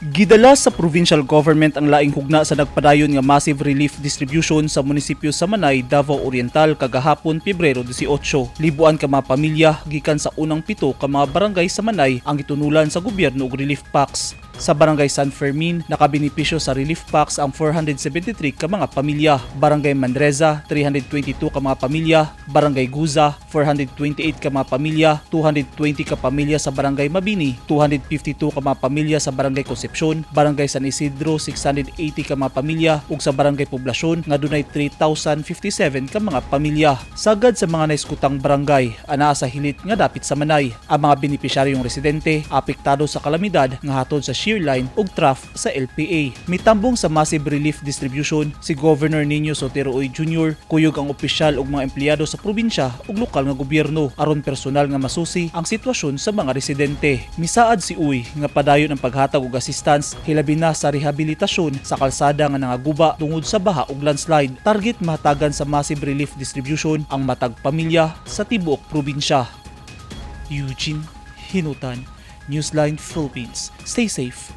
Gidala sa provincial government ang laing hugna sa nagpadayon nga massive relief distribution sa munisipyo sa Manay, Davao Oriental kagahapon Pebrero 18. Libuan ka mga pamilya gikan sa unang pito ka mga barangay sa Manay ang itunulan sa gobyerno og relief packs. Sa barangay San Fermin, nakabenipisyo sa relief packs ang 473 ka mga pamilya. Barangay Manreza, 322 ka mga pamilya. Barangay Guza, 428 ka mga pamilya. 220 ka pamilya sa barangay Mabini. 252 ka mga pamilya sa barangay Concepcion. Barangay San Isidro, 680 ka mga pamilya. ug sa barangay Poblasyon, nga dunay 3,057 ka mga pamilya. Sagad sa mga naiskutang barangay, ana sa hilit nga dapit sa Manay. Ang mga benepisyaryong residente, apektado sa kalamidad nga hatod sa shear line ug trough sa LPA. Mitambong sa massive relief distribution si Governor Nino Sotero Oy Jr. kuyog ang opisyal ug mga empleyado sa probinsya ug lokal nga gobyerno aron personal nga masusi ang sitwasyon sa mga residente. Misaad si Uy nga padayon ang paghatag og assistance hilabi na sa rehabilitasyon sa kalsada nga nangaguba tungod sa baha ug landslide. Target mahatagan sa massive relief distribution ang matag pamilya sa tibuok probinsya. Eugene Hinutan, Newsline Philippines. Stay safe